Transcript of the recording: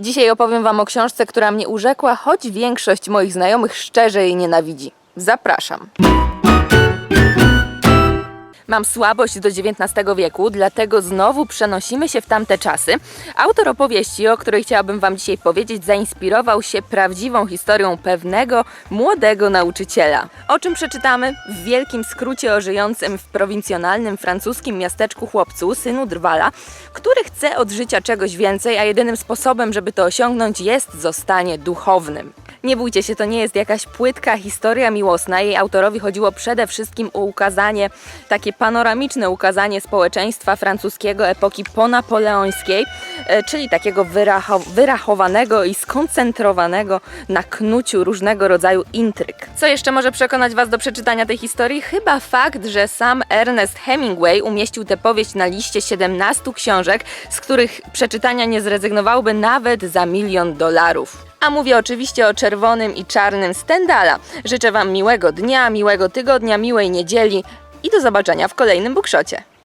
Dzisiaj opowiem Wam o książce, która mnie urzekła, choć większość moich znajomych szczerze jej nienawidzi. Zapraszam. Mam słabość do XIX wieku, dlatego znowu przenosimy się w tamte czasy. Autor opowieści, o której chciałabym Wam dzisiaj powiedzieć, zainspirował się prawdziwą historią pewnego młodego nauczyciela. O czym przeczytamy? W wielkim skrócie o żyjącym w prowincjonalnym francuskim miasteczku chłopcu, synu Drwala, który chce od życia czegoś więcej, a jedynym sposobem, żeby to osiągnąć, jest zostanie duchownym. Nie bójcie się, to nie jest jakaś płytka historia miłosna. Jej autorowi chodziło przede wszystkim o ukazanie, takie panoramiczne ukazanie społeczeństwa francuskiego epoki ponapoleońskiej, e, czyli takiego wyracho- wyrachowanego i skoncentrowanego na knuciu różnego rodzaju intryg. Co jeszcze może przekonać Was do przeczytania tej historii? Chyba fakt, że sam Ernest Hemingway umieścił tę powieść na liście 17 książek, z których przeczytania nie zrezygnowałby nawet za milion dolarów. A mówię oczywiście o czerwonym i czarnym Stendala. Życzę Wam miłego dnia, miłego tygodnia, miłej niedzieli i do zobaczenia w kolejnym bukszocie.